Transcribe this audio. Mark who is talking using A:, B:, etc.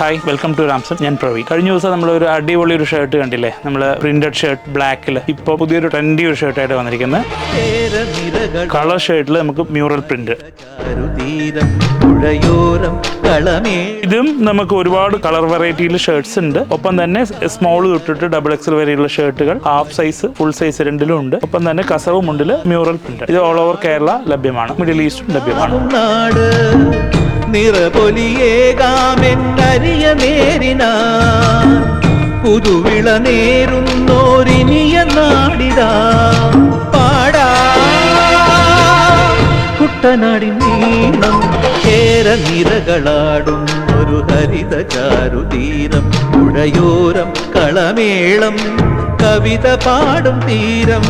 A: Hi welcome to Ramson ഞാൻ പ്രവീൺ. കഴിഞ്ഞ ദിവസം നമ്മൾ ഒരു അടിപൊളി ഒരു ഷർട്ട് കണ്ടില്ലേ? നമ്മൾ പ്രിന്റഡ് ഷർട്ട് ബ്ലാക്കിൽ ഇപ്പോൾ പുതിയൊരു ട്രെൻഡി ഒരു ഷർട്ടായിട്ട് വന്നിരിക്കുന്നത്. കളർ ഷർട്ടിൽ നമുക്ക് മ്യൂറൽ പ്രിന്റ് ഇതും നമുക്ക് ഒരുപാട് കളർ വെറൈറ്റിയിൽ ഷർട്ട്സ് ഉണ്ട്. ഒപ്പം തന്നെ സ്മോൾ തൊട്ടിട്ട് ഡബിൾ എക്സൽ വരെയുള്ള ഷർട്ടുകൾ ഹാഫ് സൈസ് ഫുൾ സൈസ് രണ്ടിലും ഉണ്ട്. ഒപ്പം തന്നെ കസവ് മുണ്ടിൽ മ്യൂറൽ പ്രിന്റ് ഇത് ഓൾ ഓവർ കേരള ലഭ്യമാണ്. മിഡിൽ ഈസ്റ്റും ലഭ്യമാണ്.
B: നാട് നേരിന പുതുവിള നേരുന്നോരിനിയ നാടിതാ പാടാ. കുട്ടനാടി നീളം കേര നിരകളാടും ഒരു ഹരിത ചാരുതീരം പുഴയോരം കളമേളം കവിത പാടും തീരം.